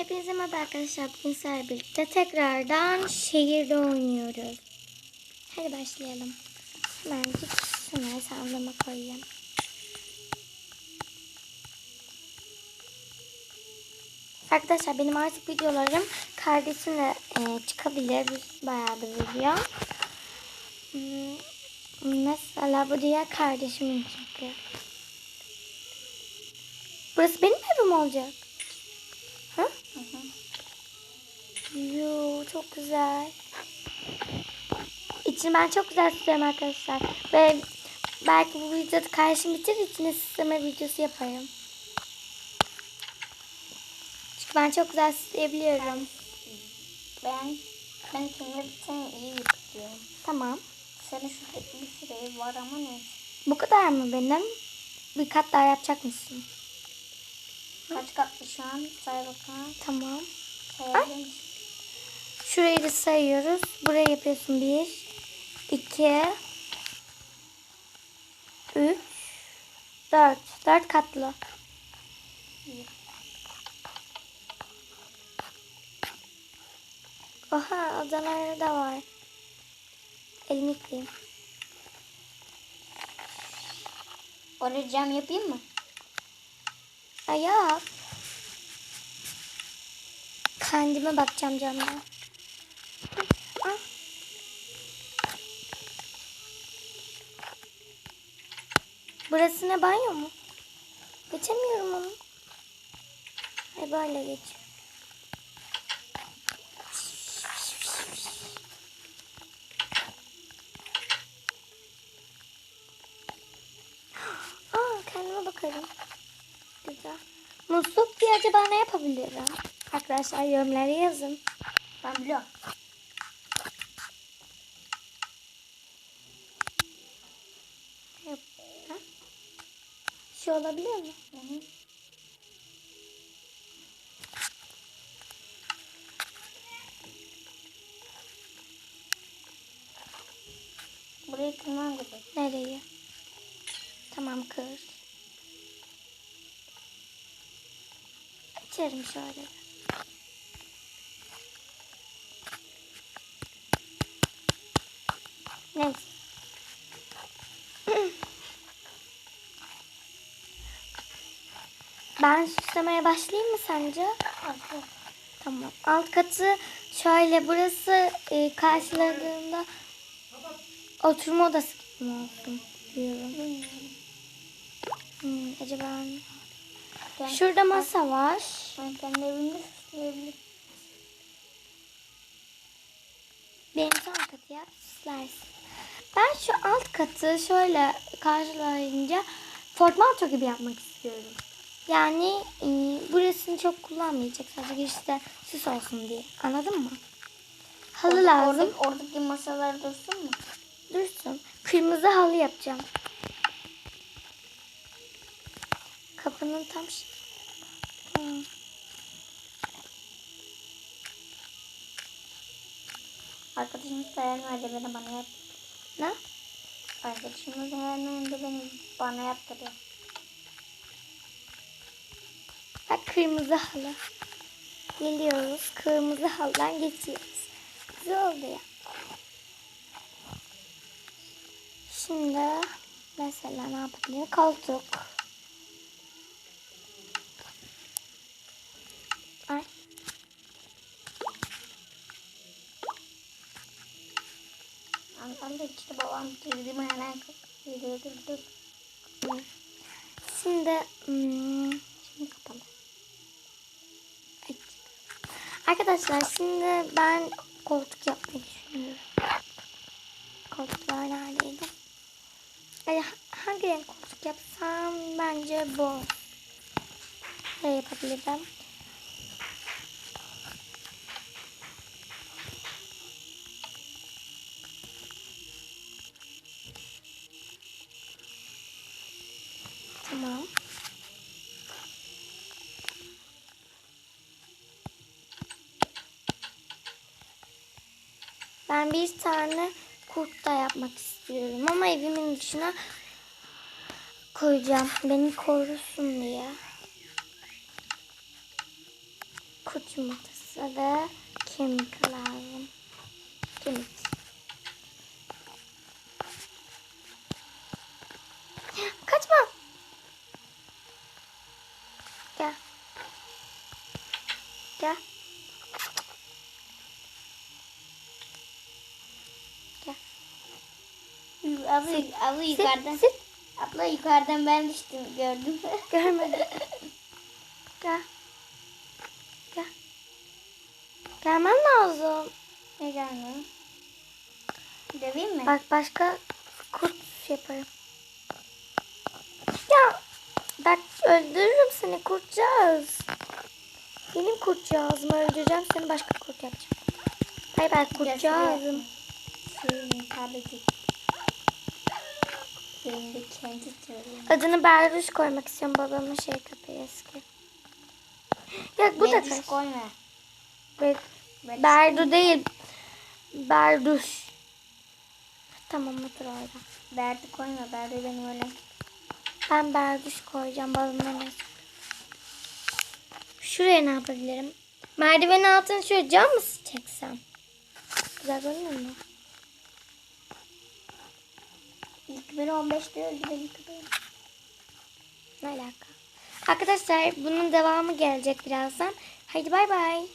Hepinize merhaba arkadaşlar. Bugün sizlerle birlikte tekrardan şehirde oynuyoruz. Hadi başlayalım. Hemencik şunları sandığıma koyayım. Arkadaşlar benim artık videolarım kardeşimle e, çıkabilir. Bayağı bir video. Hmm, Mesela bu diğer kardeşimin çünkü. Burası benim evim olacak. Yoo, çok güzel. İçini ben çok güzel tutuyorum arkadaşlar. Ve belki bu videoda karşım bitirir içine süsleme videosu yaparım. Çünkü ben çok güzel süsleyebiliyorum. Ben ben kendime bir tane iyi yapıyorum. Tamam. Senin şurada bir sürü ev var ama ne? Bu kadar mı benim? Bir kat daha yapacak mısın? Kaç katlı şu an? Say bakalım. Tamam. Şurayı da sayıyoruz. Buraya yapıyorsun. Bir, iki, üç, dört. Dört katlı. Oha odaları da var. Elimi yıkayayım. Oraya cam yapayım mı? Ay yap. Kendime bakacağım camdan. Burası ne banyo mu? Geçemiyorum onu. Ay böyle geç. Aa kendime bakarım. Güzel. Musluk diye acaba ne yapabilirim? Arkadaşlar yorumlara yazın. Ben biliyorum. Şey olabiliyor mu? Hı hı. Burayı kırmam gerek. Nereyi? Tamam kır. Açarım şöyle. Neyse. Ben süslemeye başlayayım mı sence? Artık Tamam. Alt katı şöyle burası e, karşıladığında oturma odası gibi mi olsun diyorum. Hmm, acaba ben, şurada masa var. ben kendi evimde süsleyebilirim. Benim son katı yap süslersin. Ben şu alt katı şöyle karşılayınca portmanto gibi yapmak istiyorum. Yani e, burasını çok kullanmayacak. Sadece girişte süs olsun diye. Anladın mı? Halı Orada- lazım. Oradaki, oradaki masalar dursun mu? Dursun. Kırmızı halı yapacağım. Kapının tam Hmm. Arkadaşımız her nerede beni bana yap. Ne? Arkadaşımız her nerede beni bana yaptırıyor. Bak kırmızı halı. Geliyoruz. Kırmızı halıdan geçiyoruz. Güzel oldu ya. Şimdi mesela ne yapabilirim? Koltuk. Antalya işte babam girdiğimi hemen yedirdim. Hı. Şimdi hmm, şimdi kapalı. Arkadaşlar şimdi ben koltuk yapmayı düşünüyorum. Koltuklar neredeydi? Ha- hangi renk koltuk yapsam bence bu. Ne yapabilirim? Tamam. Ben bir tane kurt da yapmak istiyorum ama evimin dışına koyacağım. Beni korusun diye. kurt yumurtası ve kemik lazım. Kemik. Kaçma. Gel. Gel. Gel. Abla, abla Sit, yukarıdan. sit. Abla yukarıdan ben düştüm gördüm. Görmedim. Gel. Gel. Gelmen lazım. ne gelmiyor? Döveyim mi? Bak başka kurt yaparım. Ya bak öldürürüm seni kurtcağız. Benim kurtcağızımı öldüreceğim seni başka kurt yapacağım. Bay bay kurtcağızım. Suyun tabii Benim de kendi söylüyorum. Adını Berduş koymak istiyorum babamın şey köpeği eski. Ya bu da kaç. koyma. Be- Beni Berdu değil. Berduş. Tamam otur orada. Berdi koyma. Berdi benim öyle. Ben berduş koyacağım balonların arasına. Şuraya ne yapabilirim? Merdivenin altına şöyle cam mı çeksem? Güzel görünüyor mu? İlk beni 15'te öldü benim köpeğim. Ne alaka? Arkadaşlar bunun devamı gelecek birazdan. Haydi bay bay.